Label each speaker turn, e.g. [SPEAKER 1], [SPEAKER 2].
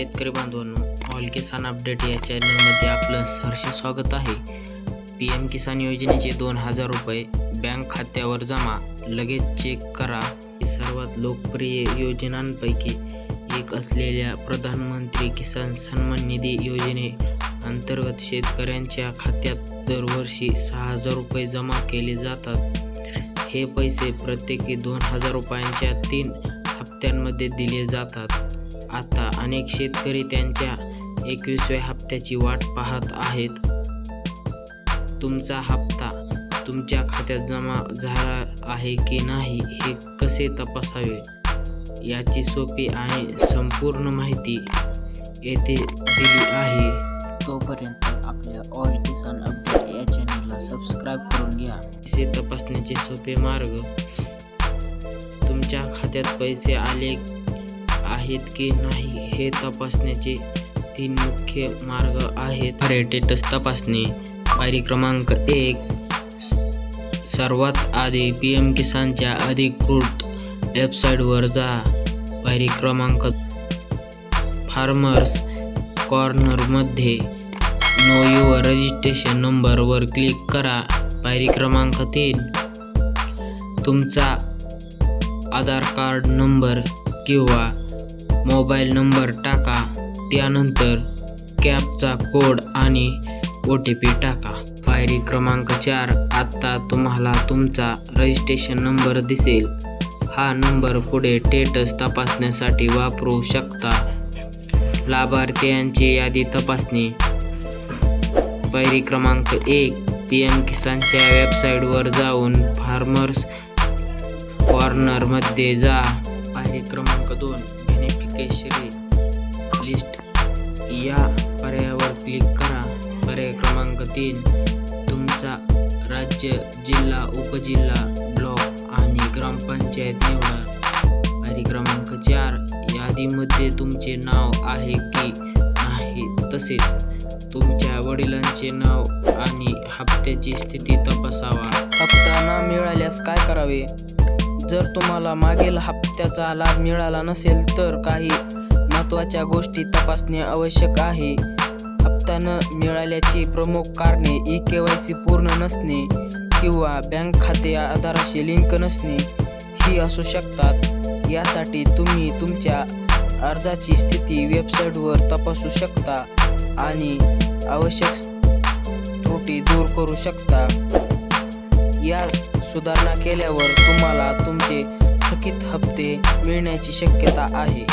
[SPEAKER 1] शेतकरी बांधवांनो ऑल किसान अपडेट या चॅनलमध्ये आपलं सहर्ष स्वागत आहे. पी एम किसान योजनेचे दोन हजार रुपये बँक खात्यावर जमा. लगेच चेक करा. ही सर्वात लोकप्रिय योजनांपैकी एक असलेल्या प्रधानमंत्री किसान सन्मान निधी योजने अंतर्गत शेतकऱ्यांच्या खात्यात दरवर्षी सहा हजार रुपये जमा केले जातात. हे पैसे प्रत्येकी दोन हजार रुपयांच्या तीन हप्त्यांमध्ये दिले जातात. आता अनेक शेतकरी त्यांच्या एकवीसव्या हप्त्याची वाट पाहत आहेत. तुमचा हप्ता तुमच्या खात्यात जमा झाला आहे की नाही हे कसे तपासावे? याची सोपी आणि संपूर्ण माहिती येथे दिली आहे.
[SPEAKER 2] तोपर्यंत आपल्या ऑल किसान अपडेट या चॅनलला सबस्क्राईब करून घ्या.
[SPEAKER 1] पैसे तपासण्याचे सोपे मार्ग तुमच्या खात्यात पैसे आले आहेत की नाही हे तपासण्याचे तीन मुख्य मार्ग आहेत. रेटेटस तपासणी. पायरी क्रमांक एक सर्वात आधी पी एम किसानच्या अधिकृत वेबसाईटवर जा. पायरी क्रमांक फार्मर्स कॉर्नरमध्ये नो युअर रजिस्ट्रेशन नंबरवर क्लिक करा. पायरी क्रमांक तीन तुमचा आधार कार्ड नंबर किंवा मोबाईल नंबर टाका त्यानंतर कॅपचा कोड आणि ओ टी पी टाका. पायरी क्रमांक चार आत्ता तुम्हाला तुमचा रजिस्ट्रेशन नंबर दिसेल. हा नंबर पुढे टेटस तपासण्यासाठी वापरू शकता. लाभार्थ्यांची यादी तपासणी. पायरी क्रमांक एक पी एम किसानच्या वेबसाईटवर जाऊन फार्मर्स कॉर्नरमध्ये जा. पायरी क्रमांक दोन बेनिफिकेशरी लिस्ट या पर्यायावर क्लिक करा. पर्याय क्रमांक तीन तुमचा राज्य जिल्हा उपजिल्हा ब्लॉक आणि ग्रामपंचायत निवडा. पायरी क्रमांक चार यादीमध्ये तुमचे नाव आहे की नाही तसेच तुमच्या वडिलांचे नाव आणि हप्त्याची स्थिती तपासावा.
[SPEAKER 3] हप्ता न मिळाल्यास काय करावे? जर तुम्हाला मागील हप्त्याचा लाभ मिळाला नसेल तर काही महत्त्वाच्या गोष्टी तपासणे आवश्यक आहे. हप्ता न मिळाल्याची प्रमुख कारणे ई के वाय सी पूर्ण नसणे किंवा बँक खाते आधाराशी लिंक नसणे ही असू शकतात. यासाठी तुम्ही तुमच्या अर्जाची स्थिती वेबसाईटवर तपासू शकता आणि आवश्यक त्रुटी दूर करू शकता. या सुधारणा केल्यावर तुम्हाला तुमचे थकीत हप्ते मिळण्याची शक्यता आहे.